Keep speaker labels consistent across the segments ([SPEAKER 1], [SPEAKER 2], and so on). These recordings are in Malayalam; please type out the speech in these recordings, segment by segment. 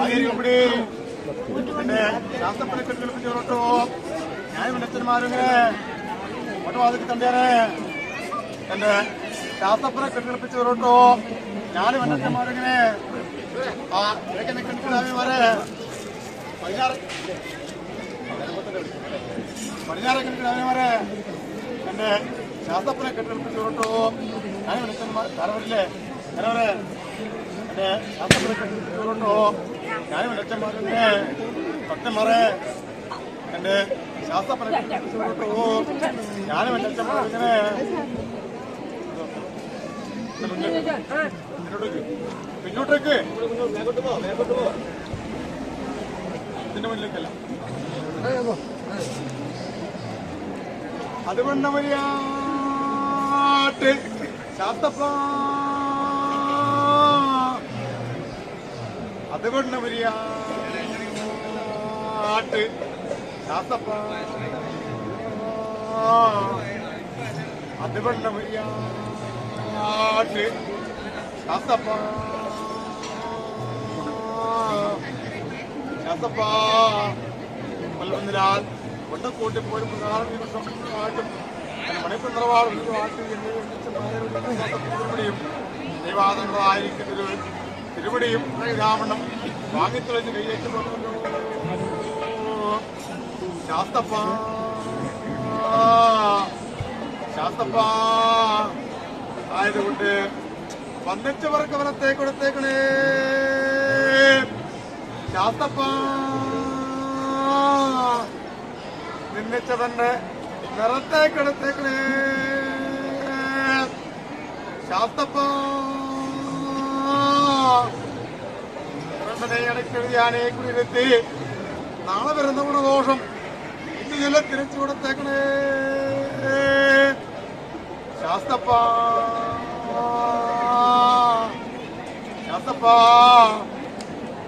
[SPEAKER 1] ആയിരിക്കപ്പെടി എന്റെ ശാസ്ത്രപ്പണിക്ക് കേൾപ്പിച്ചോട്ടോ ഞാൻ വിളിച്ചന്മാരുങ്ങനെ ഒട്ടവാതിക്ക് തന്നെയാണ് എന്റെ ശാസ്ത്രപ്പനെ കെട്ടിപ്പിച്ചവരോട്ടോ ഞാൻ വിളിച്ചന്മാരിങ്ങനെ ആ ഇടയ്ക്ക് നിൽക്കുന്നവരെ പടിഞ്ഞാറ് പടിഞ്ഞാറ് കിടക്കുന്നവരെ എന്റെ ശാസ്ത്രപ്പനെ കെട്ടിപ്പിച്ചവരോട്ടോ ഞാൻ വിളിച്ചന്മാർ തലവരില്ലേ തലവരെ എന്റെ ശാസ്ത്രപ്പനെ കെട്ടിപ്പിച്ചവരോട്ടോ ഞാൻ വിളിച്ചന്മാരിങ്ങനെ ഭക്തന്മാരെ എന്റെ ശാസ്ത്രപ്പനെ കെട്ടിപ്പിച്ചവരോട്ടോ ഞാൻ പിന്നോട്ടേക്ക്. പിന്നോട്ടേക്ക്. ഇതിന്റെ മുന്നിലേക്കല്ല. അതുകൊണ്ട് മര്യാട്ട് ശാസ്തപ്പ. ശാസ്തപ്പ. അതുകൊണ്ട് മര്യാട്ട് ശാസ്തപ്പ. ശാസ്തപ്പ. കൊല്ലവന്നിരാൽ കൊണ്ടക്കൂട്ടി പോയി പ്രധാന ദിവസം ആട്ടും മണിപ്പിന്ത്രവാടും തിരുവടിയും. ദൈവാദങ്ങളായിരിക്കുന്ന തിരുവടിയും രാവണം വാങ്ങിത്തുളഞ്ഞ് കൈയേറ്റ് ശാസ്തപ്പ. ശാസ്തപ്പ. ആയതുകൊണ്ട് വന്നിച്ചവർക്ക് വനത്തെ കൊടുത്തേക്കണേ. ശാസ്തപ്പ. നിന്നിച്ചതന്റെ നിറത്തേക്കെടുത്തേക്കണേ ശാസ്തപ്പ. ഇടയ്ക്കെഴുതിയാനേ കുടിയിലെത്തി. നാളെ വരുന്ന ഗുണദോഷം. ഇന്ന് ചില തിരിച്ചു കൊടുത്തേക്കണേ ശാസ്തപ്പ. ശാസ്തപ്പ.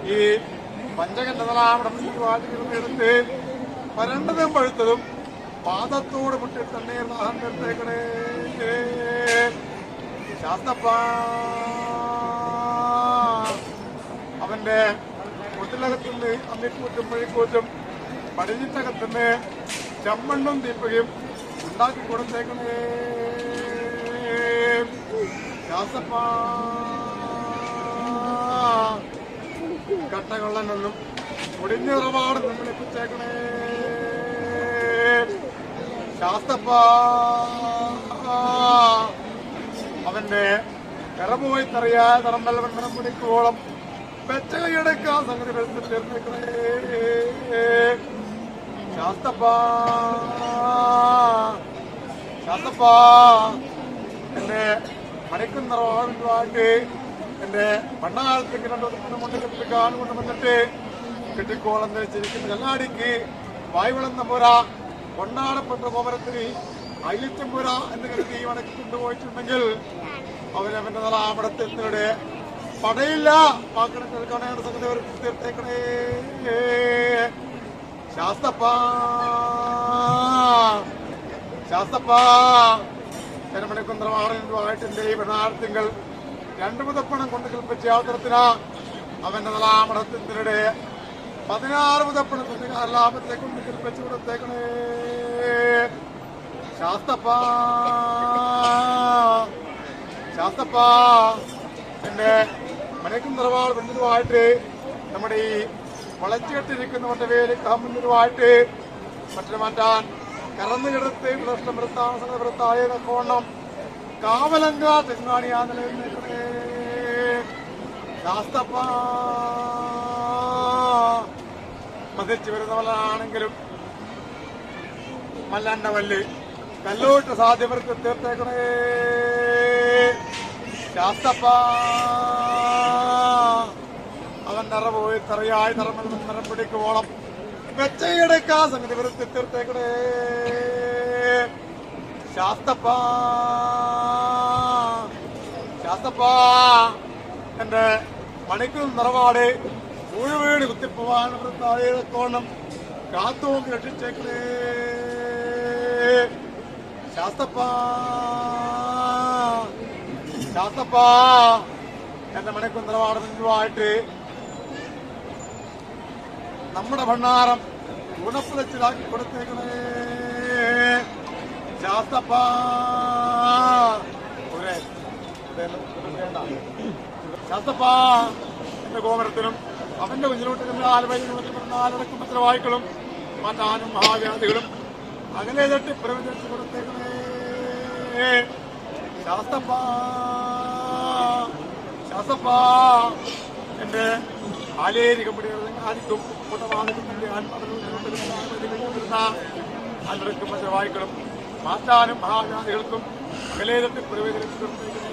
[SPEAKER 1] ഈ പഞ്ചകണ്ഠതലാവിടെ എടുത്ത് വരണ്ടതും പഴുത്തതും പാദത്തോട് മുട്ടി തന്നെ അവന്റെ മുട്ടിലകത്തുനിന്ന് അമ്മിക്കൂറ്റും മുഴിക്കൂറ്റും പടിഞ്ഞിട്ടകത്തുനിന്ന് ചമ്മണ്ണും തീപ്പുകയും ഉണ്ടാക്കി കൊടുത്തേക്കണേ. ശാസ്തപ്പ. കട്ടകൊള്ളനെന്നും നിങ്ങളെ നിങ്ങളിപ്പിച്ചേക്കണേ ശാസ്തപ്പ അവന്റെ കറപോയി തറിയാ തറമ്പൽ വണ്ണം പിടിക്കോളം വെച്ചകയെടുക്കാൻ സംഗതി വെളുത്ത് തീർന്നേക്കണേ ശാസ്തപ്പ ശാസ്തപ്പ എന്റെ മണിക്കുന്നറവാടുവായിട്ട് എന്റെ പണ്ടകാലത്തേക്ക് രണ്ടു ദിവസം കൊണ്ട് കെട്ടിക്കാൻ കൊണ്ട് വന്നിട്ട് കെട്ടിക്കോളം ധരിച്ചിരിക്കുന്ന കല്ലാടിക്ക് വായുവളം നമ്പൂര കൊണ്ടാടപ്പെട്ട കോമരത്തിന് അയിലിച്ചമ്പുര എന്ന് കരുതി വടക്ക് കൊണ്ടുപോയിട്ടുണ്ടെങ്കിൽ അവരവന്റെ നലാമടത്തെത്തിയുടെ പടയില്ല. വാക്കണ കേൾക്കണേണ്ട സംഗതി. അവർ തീർത്തേക്കണേ. ശാസ്തപ്പ. ശാസ്തപ്പ. ജനമണിക്കുന്ത്രമാണെന്നുമായിട്ടെന്റെ ഈ പെണ്ണാർത്തിങ്കൾ രണ്ടു മുതപ്പണം കൊണ്ട് കൽപ്പിച്ച യാത്രത്തിന അവന്റെ നലാമടത്തിന്റെ പതിനാറ് മുതപ്പണത്തിന്റെ ലാഭത്തെ കൊണ്ട് കൽപ്പിച്ചു കൊടുത്തേക്കണേ. ശാസ്തപ്പ. ശാസ്തപ്പ. എന്റെ മനക്കും നിറവാൾ ബന്ധുവായിട്ട് നമ്മുടെ ഈ വളച്ചുകെട്ടിരിക്കുന്നവരുടെ പേര് കാമുന്നതുമായിട്ട് മറ്റൊരു മാറ്റാൻ കറന്നു കിടത്ത് പ്രശ്നം വൃത്താസന വൃത്തായ കോണം കാവലങ്ക തെങ്ങാണിയാ നിലനിൽക്കണേ. ശാസ്തപ്പ. മതിച്ചു വരുന്നവരാണെങ്കിലും മല്ലാണ്ട വല്ല് കല്ലോട്ട് സാധ്യവർക്ക് തീർത്തേക്കണേ. ശാസ്തപ്പ. അവൻ നിറ പോയി തറയായി നിറമെന്ന് നിറം പിടിക്കുവോളം വെച്ചയെടുക്കാ സംഗതി വരുത്തി തീർത്തേക്കണേ. ശാസ്തപ്പ. ശാസ്തപ്പ. എന്റെ മണിക്കും നിറവാട് മുഴുവീട് കുത്തിപ്പോവാൻ വൃത്തായ കോണം. കാത്തോക്കി രക്ഷിച്ചേക്കണേ. ശാസ്തപ്പ. ശാസ്തപ്പ. എന്റെ മണിക്കുന്തരവാടനുമായിട്ട് നമ്മുടെ ഭണ്ണാരം ഗുണപ്പുലച്ചിലാക്കി കൊടുത്തേക്കണേ. ശാസ്തപ്പ. ഒരേ. ശാസ്തപ്പ. എന്റെ ഗോമരത്തിനും അവന്റെ കുഞ്ഞിലോട്ട് ആലടക്കം പത്രവായ്ക്കളും മതാനും മഹാവ്യാധികളും അങ്ങനെ തട്ടി പ്രവചിച്ചു കൊടുത്തേക്കണേ. ശാസ്തപ്പ ശാസ്തപ്പ. എന്റെ ആലേരി ആത്മാവിനുന്ന അല്ലടക്കും പത്രവായ്ക്കളും മാറ്റാനും മഹാവ്യാധികൾക്കും അങ്ങനെ തട്ടി പ്രവചിച്ചു കൊടുത്തേക്കണേ.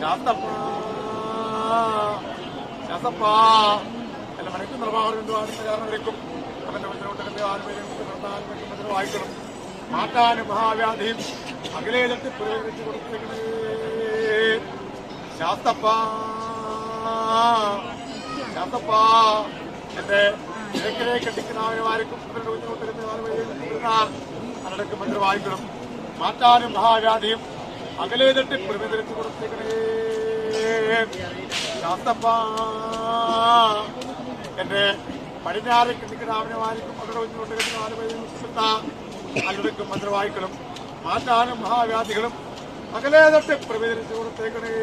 [SPEAKER 1] ശാസ്തപ്പ. മാറ്റാനും മഹാവ്യാധിയും അഖിലേലത്തിൽ പ്രയോഗിച്ചു കൊടുത്തേക്കണേ ശാസ്തപ്പ. ശാസ്തപ്പ. എന്റെ അനടക്കും മന്ത്രി വായിക്കണം. മാറ്റാനും മഹാവ്യാധിയും അകലെ തട്ടി കൊടുത്തേക്കണേ ശാസ്തപ്പ. എന്റെ പടിഞ്ഞാറ് കിട്ടിക്കിടാവിനുമായിരിക്കും അവരുടെ മുന്നോട്ട് കിട്ടുന്ന അല്ലടക്കും മന്ത്രവായിക്കളും മാറ്റാനും മഹാവ്യാധികളും അകലെ തട്ട് പ്രവേദനിച്ചു കൊടുത്തേക്കണേ.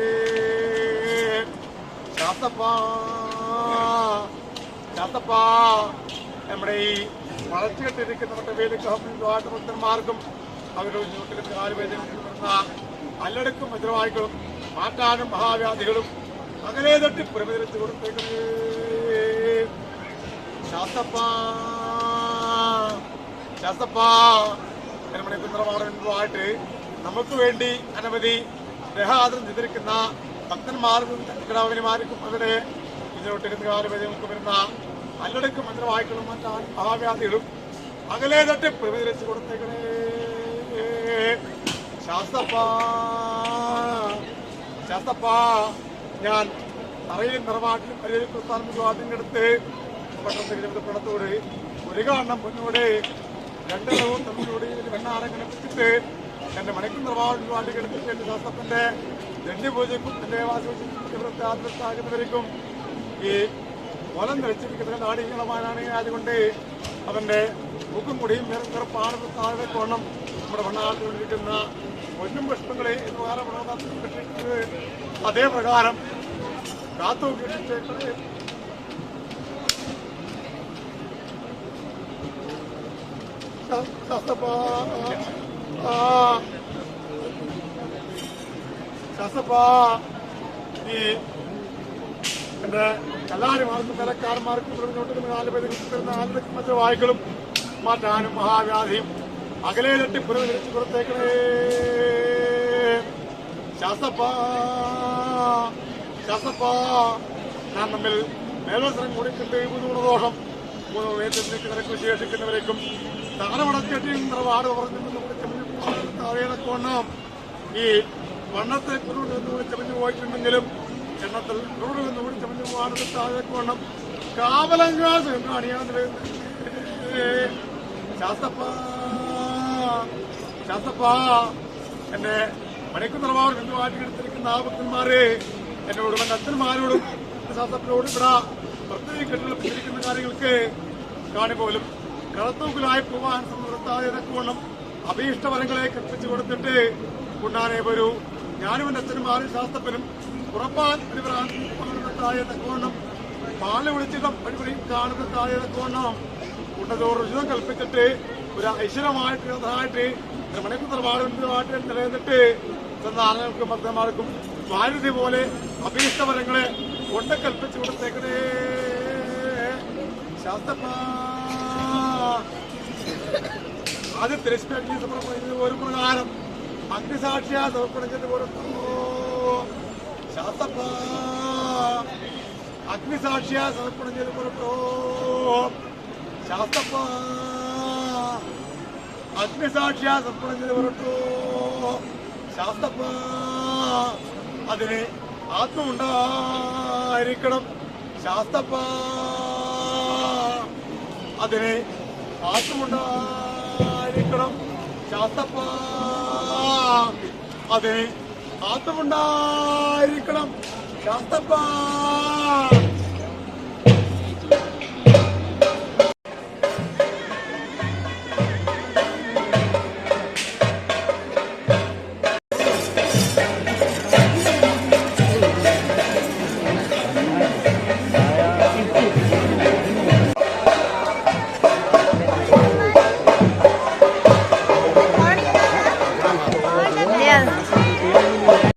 [SPEAKER 1] ശാസ്തപ്പ. ശാസ്തപ്പ. നമ്മുടെ ഈ വളർച്ചയിട്ടിരിക്കുന്ന വേലിക്കാട്ട് ഭക്തന്മാർക്കും അവരുടെ മുന്നോട്ട് കാലുവേദന അല്ലടക്കും മന്ത്രവായികളും മാറ്റാനും മഹാവ്യാധികളും അകലെ തട്ടി പ്രവേദനിച്ചു കൊടുത്തേക്കണേ നമുക്ക് വേണ്ടി അനവധി ഗ്രഹാദരം ചെയ്തിരിക്കുന്ന ഭക്തന്മാർക്കും കിടാവിനിമാർക്കും അവരുടെ നമുക്ക് വരുന്ന അല്ലടക്ക് മന്ത്രവാഹികളും മറ്റാൻ മഹാവ്യാധികളും അകലെ തട്ടി പ്രവേദനിച്ചു കൊടുത്തേക്കണേ. ശാസ്തപ്പ. ശാസ്തപ്പ ഞാൻ തറയിൽ നിറവാട്ടിലും പരിചയ പ്രസ്ഥാനം ആദ്യടുത്ത് പട്ടണത്തിൽ പണത്തോട് ഒരു കാണണം മുന്നോടെ രണ്ടെണ്ണവും തമ്മിലൂടെ വെണ്ണാരങ്ങനെ പിടിച്ചിട്ട് എന്റെ മണിക്കും നിർവാഹം വാട്ടി കിടത്തിട്ട് എന്റെ ശാസ്ത്രത്തിന്റെ ദണ്ഡി പൂജയ്ക്കും എന്റെ വാസവരിക്കും ഈ കൊലം ധരിച്ചിരിക്കുന്ന നാടികളമാനാണ് അതുകൊണ്ട് അവന്റെ മൂക്കും കൂടിയും നിറപ്പാണ് താഴെ കോണം നമ്മുടെ ഭണ്ണാട്ടിലിരിക്കുന്ന പൊന്നും പുഷ്പങ്ങളെ എന്ന് പറയാൻ അതേ പ്രകാരം കാത്തു കേട്ടിട്ട് ഈ എന്റെ കല്ലാരിമാർക്കും കലക്കാരന്മാർക്കും മുന്നോട്ട് നാല് പേര് നാല് മറ്റു വായ്ക്കളും മാറ്റാനും മഹാവ്യാധിയും അകലെ തട്ടി പുറത്തേക്കണേ. ശാസ്തപ്പ ശാസ്തപ്പ ഞാൻ തമ്മിൽ മേൽവസരം കൂടിക്കൊണ്ട് മൂന്ന് ദോഷം. മൂന്ന് വേദനിക്കുന്നവരെ ശേഷിക്കുന്നവരേക്കും താനമടക്കെട്ടിയും വാട് പറഞ്ഞുകൊണ്ടാം ഈ വണ്ണത്തെ കുരുട് എന്ന് വിളിച്ചമഞ്ഞു പോയിട്ടുണ്ടെങ്കിലും എണ്ണത്തിൽ കുരുട് എന്ന് വിളിച്ചമഞ്ഞു വാടത്ത് താഴേക്കോണം കാവലങ്കാസ് കാണിയാൻ ശാസ്തപ്പ ശാസ്തപ്പ എന്റെ മണിക്കുന്നിറവാട് നിന്ന് മാറ്റിയെടുത്തിരിക്കുന്ന ആ ഭക്തന്മാരെ എന്നോടും എന്റെ അച്ഛന്മാരോടും ശാസ്ത്രത്തിനോടും ഇവിടെ പ്രത്യേക കെട്ടിടപ്പെട്ടിരിക്കുന്ന കാര്യങ്ങൾക്ക് കാണിപ്പോലും പോലും കളത്തൂക്കിലായി പോവാൻ സമൃദ്ധായ തക്കവണ്ണം അഭീഷ്ടവരങ്ങളെ കൽപ്പിച്ചു കൊടുത്തിട്ട് ഉണ്ടാനേ വരൂ. ഞാനും എന്റെ അച്ഛനുമാരും ശാസ്ത്രപ്പനും ഉറപ്പാൻ താഴെ തക്കവണ്ണം പാൽ വിളിച്ചിടം പരിപാടിയും കാണുന്ന താഴെ തക്കവണ്ണം ഉണ്ടതോർ രുചിതം കൽപ്പിച്ചിട്ട് ഒരു ഐശ്വര്യമായിട്ട് അതായിട്ട് മണിക്കുത്തറവാടുമായിട്ട് നിലനിന്നിട്ട് ആളുകൾക്കും ഭക്തന്മാർക്കും ഭാരതി പോലെ അഭീഷ്ടവരങ്ങളെ കൊണ്ട് കൽപ്പിച്ചു കൊടുത്തേക്കണേ ശാസ്ത്രപ്പ അത് സമർപ്പണം ഒരു പ്രകാരം അഗ്നിസാക്ഷിയാ പുറത്തു അഗ്നിസാക്ഷിയാ അഗ്നിസാക്ഷിയ പോലെ പുറത്തു ശാസ്ത്രപ്പ അഗ്നിസാക്ഷിയ സമർപ്പണിച്ചത് പുറത്തു ശാസ്ത്രപ്പ അതിന് ആത്മമുണ്ടായിരിക്കണം. ശാസ്ത്രപ്പ അതിന് ആത്മുണ്ടായിരിക്കണം ശാസ്തപ്പ അതിന് ആത്മമുണ്ടായിരിക്കണം. ശാസ്തപ്പ